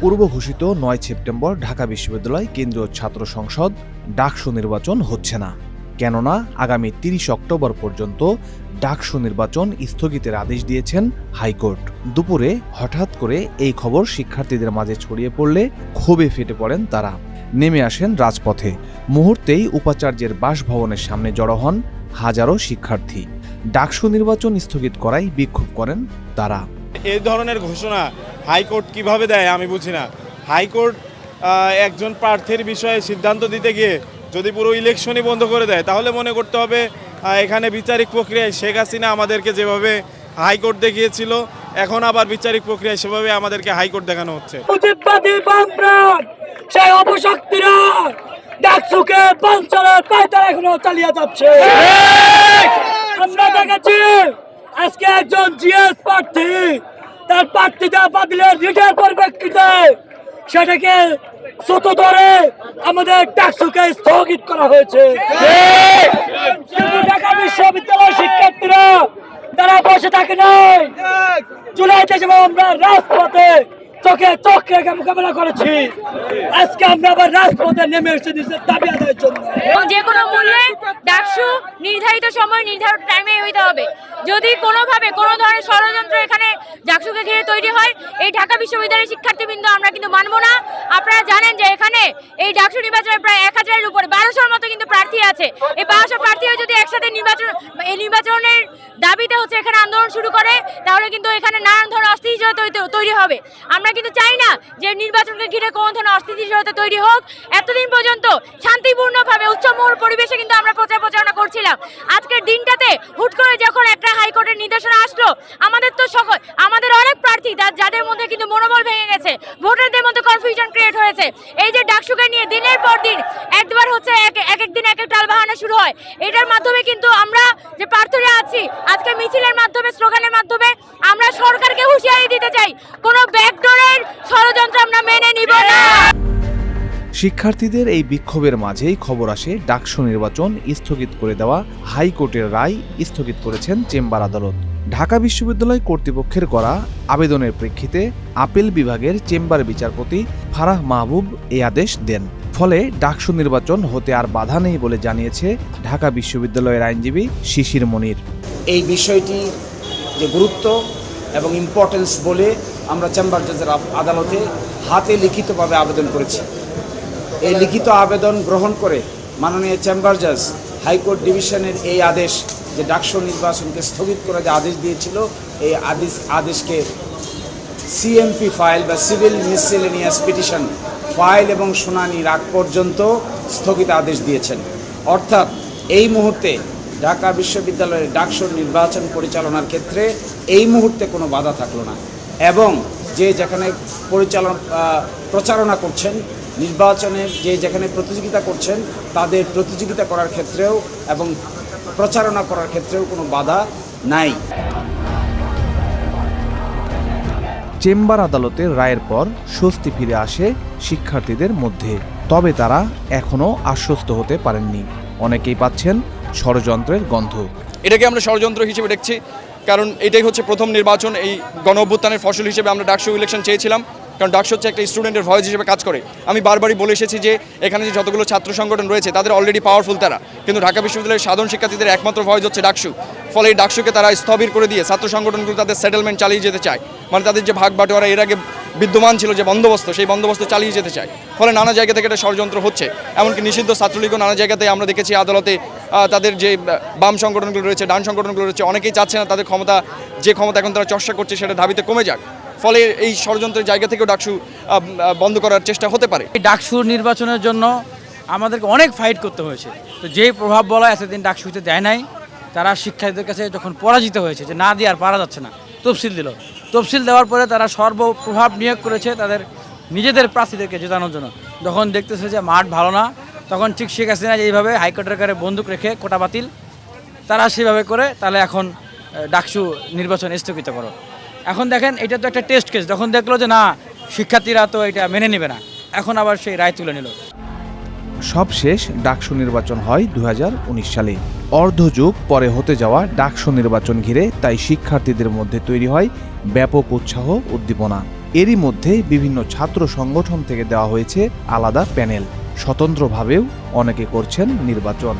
পূর্ব ঘোষিত নয় সেপ্টেম্বর ঢাকা বিশ্ববিদ্যালয় কেন্দ্রীয় ছাত্র সংসদ ডাকসু নির্বাচন হচ্ছে না। কেননা, আগামী তিরিশ অক্টোবর পর্যন্ত ডাকসু নির্বাচন স্থগিতের আদেশ দিয়েছেন হাইকোর্ট। দুপুরে হঠাৎ করে এই খবর শিক্ষার্থীদের মাঝে ছড়িয়ে পড়লে ক্ষোভে ফেটে পড়েন তারা। নেমে আসেন রাজপথে। মুহূর্তেই উপাচার্যের বাসভবনের সামনে জড়ো হন হাজারো শিক্ষার্থী। ডাকসু নির্বাচন স্থগিত করায় বিক্ষোভ করেন তারা। এই ধরনের ঘোষণা হাইকোর্ট কীভাবে দেয় আমি বুঝি না। হাইকোর্ট একজন প্রার্থীর বিষয়ে সিদ্ধান্ত দিতে গিয়ে যদি পুরো ইলেকশনই বন্ধ করে দেয় তাহলে মনে করতে হবে এখানে বিচারিক প্রক্রিয়ায় শেখ হাসিনা আমাদেরকে যেভাবে হাইকোর্ট দেখিয়েছিল এখন আবার বিচারিক প্রক্রিয়ায় সেভাবে আমাদেরকে হাইকোর্ট দেখানো হচ্ছে। সেই অপশক্তিরা ডাকসুকে বাঞ্চলের পায়তারা এখনও চালিয়ে যাচ্ছে। আজকে একজন জিএস প্রার্থী, তার প্রার্থীতা বাতিলের রিটের পরিপ্রেক্ষিতে, সেটাকে ছোট ধরে আমাদের ট্যাক্সকে স্থগিত করা হয়েছে। ঢাকা বিশ্ববিদ্যালয় শিক্ষার্থীরা তারা বসে থাকে নাই চুলাইতে যেমন আমরা রাজপথে চোখে চোখ রেখে মোকাবেলা করেছি। আজকে আমরা আবার রাজপথে নেমে এসেছি নিজের দাবি আদায়ের জন্য। যে কোনো মূল্যে ডাকসু নির্ধারিত সময়, নির্ধারিত টাইমে হইতে হবে। যদি কোনোভাবে কোনো ধরনের ষড়যন্ত্র এখানে ডাকসুকে ঘিরে তৈরি হয়, এই ঢাকা বিশ্ববিদ্যালয়ের শিক্ষার্থীবৃন্দ আমরা কিন্তু মানব না। আপনারা জানেন যে এখানে এই ডাকসু নির্বাচনে প্রায় এক হাজারের উপরে, বারোশোর মতো কিন্তু প্রার্থী আছে। এই বারোশো প্রার্থীও যদি একসাথে নির্বাচন এই নির্বাচনের দাবিতে হচ্ছে এখানে আন্দোলন শুরু করে, তাহলে কিন্তু এখানে নানান ধরনের তৈরি- তৈরি হবে। আমরা কিন্তু চাই না যে নির্বাচনকে ঘিরে কোনো ধরনের অস্থিতিশীলতা তৈরি হোক। এতদিন পর্যন্ত শান্তিপূর্ণভাবে উচ্চমহল পরিবেশে কিন্তু আমরা প্রচার প্রচারণা করছিলাম। আজকের দিনটাতে হুট করে যখন একটা হাইকোর্টের নির্দেশনা আসলো, আমাদের তো সকল আমাদের অনেক প্রার্থী যাদের মধ্যে কিন্তু মনোবল ভেঙে গেছে, ভোটারদের মধ্যে কনফিউশন ক্রিয়েট হয়েছে। এই যে ডাকসুকে নিয়ে দিনের পর দিন একবার হচ্ছে এক এক দিন এক এক টালবাহানা শুরু হয়। এটার মাধ্যমে কিন্তু আমরা যে প্রার্থীরা আছি, আজকে মিছিলের মাধ্যমে, স্লোগানের মাধ্যমে আমরা সরকারকে হুঁশিয়ারি দিতে চাই। কোনো ব্যাকডোরের ষড়যন্ত্র আমরা মেনে নিব না। শিক্ষার্থীদের এই বিক্ষোভের মাঝেই খবর আসে ডাকসু নির্বাচন স্থগিত করে দেওয়া হাইকোর্টের রায় স্থগিত করেছেন চেম্বার আদালত। ঢাকা বিশ্ববিদ্যালয় কর্তৃপক্ষের করা আবেদনের প্রেক্ষিতে আপিল বিভাগের চেম্বার বিচারপতি ফারাহ মাহবুব এই আদেশ দেন। ফলে ডাকসু নির্বাচন হতে আর বাধা নেই বলে জানিয়েছে ঢাকা বিশ্ববিদ্যালয়ের আইনজীবী শিশির মনির। এই বিষয়টি যে গুরুত্ব এবং ইম্পর্টেন্স বলে আমরা চেম্বার জাজের আদালতে হাতে লিখিতভাবে আবেদন করেছি। এই লিখিত আবেদন গ্রহণ করে মাননীয় চেম্বার জাজ হাইকোর্ট ডিভিশনের এই আদেশ, যে ডাকসু নির্বাচনকে স্থগিত করে যে আদেশ দিয়েছিল, এই আদেশ, আদেশকে সিএমপি ফাইল বা সিভিল মিসসেলেনিয়াস পিটিশন ফাইল এবং শুনানির আগ পর্যন্ত স্থগিত আদেশ দিয়েছেন। অর্থাৎ এই মুহূর্তে ঢাকা বিশ্ববিদ্যালয়ের ডাকসুর নির্বাচন পরিচালনার ক্ষেত্রে এই মুহূর্তে কোনো বাধা থাকল না। এবং যে যেখানে পরিচালন আহ, প্রচারণা করছেন নির্বাচনে যে যেখানে প্রতিযোগিতা করছেন তাদের প্রতিযোগিতা করার ক্ষেত্রেও এবং প্রচারণা করার ক্ষেত্রেও কোনো বাধা নাই। চেম্বার আদালতের রায়ের পর স্বস্তি ফিরে আসে শিক্ষার্থীদের মধ্যে। তবে তারা এখনও আশ্বস্ত হতে পারেননি। অনেকেই পাচ্ছেন ষড়যন্ত্রের গন্ধ। এটাকে আমরা ষড়যন্ত্র হিসেবে দেখছি। কারণ এটাই হচ্ছে প্রথম নির্বাচন, এই গণ অভ্যুত্থানের ফসল হিসেবে আমরা ডাকসু ইলেকশন চেয়েছিলাম, কারণ ডাকসু হচ্ছে একটা স্টুডেন্টের ভয়েস হিসেবে কাজ করে। আমি বারবারই বলে এসেছি যে, এখানে যে যতগুলো ছাত্র সংগঠন রয়েছে, তাদের অলরেডি পাওয়ারফুল তারা। কিন্তু ঢাকা বিশ্ববিদ্যালয়ের সাধারণ শিক্ষার্থীদের একমাত্র ভয়েস হচ্ছে ডাকসু। ফলে এই ডাকসুকে তারা স্থবির করে দিয়ে ছাত্র সংগঠনগুলো তাদের সেটেলমেন্ট চালিয়ে যেতে চায়। মানে তাদের যে ভাগ বাটোয়ারা, এর আগে বিদ্যমান ছিল যে বন্দোবস্ত, সেই বন্দোবস্ত চালিয়ে যেতে চায়। ফলে নানা জায়গা থেকে এটা ষড়যন্ত্র হচ্ছে। এমনকি নিষিদ্ধ ছাত্রলীগও নানা জায়গাতে আমরা দেখেছি আদালতে তাদের যে বাম সংগঠনগুলো রয়েছে, ডান সংগঠনগুলো রয়েছে, অনেকেই চাচ্ছে না তাদের ক্ষমতা, যে ক্ষমতা এখন তারা চর্চা করছে সেটা ধাবিতে কমে যাক। ফলে এই ষড়যন্ত্রের জায়গা থেকেও ডাকসু বন্ধ করার চেষ্টা হতে পারে। এই ডাকসুর নির্বাচনের জন্য আমাদেরকে অনেক ফাইট করতে হয়েছে। তো যেই প্রভাব বলা এতদিন ডাকসুতে দেয় নাই। তারা শিক্ষার্থীদের কাছে যখন পরাজিত হয়েছে যে না দিয়ে আর পারা যাচ্ছে না, তফসিল দিল। তফসিল দেওয়ার পরে তারা সর্বপ্রভাব নিয়োগ করেছে তাদের নিজেদের প্রার্থীদেরকে জেতানোর জন্য। যখন দেখতেছে যে মাঠ ভালো না। তখন ঠিক শেখ হাসিনা এইভাবে হাইকোর্টের কারে বন্দুক রেখে কোটা বাতিল, তারা সেভাবে করে তাহলে এখন ডাকসু নির্বাচন স্থগিত করো। এখন দেখেন, এটা তো একটা টেস্ট কেস যখন দেখল যে না, শিক্ষার্থীরা তো এটা মেনে নেবে না, এখন আবার সেই রায় তুলে নিল। সব শেষ, ডাকসু নির্বাচন হয় দুই হাজার উনিশ সালে। অর্ধযুগ পরে হতে যাওয়া ডাকসু নির্বাচন ঘিরে তাই শিক্ষার্থীদের মধ্যে তৈরি হয় ব্যাপক উৎসাহ, উদ্দীপনা। এরই মধ্যে বিভিন্ন ছাত্র সংগঠন থেকে দেওয়া হয়েছে আলাদা প্যানেল। স্বতন্ত্রভাবেও অনেকে করছেন নির্বাচন।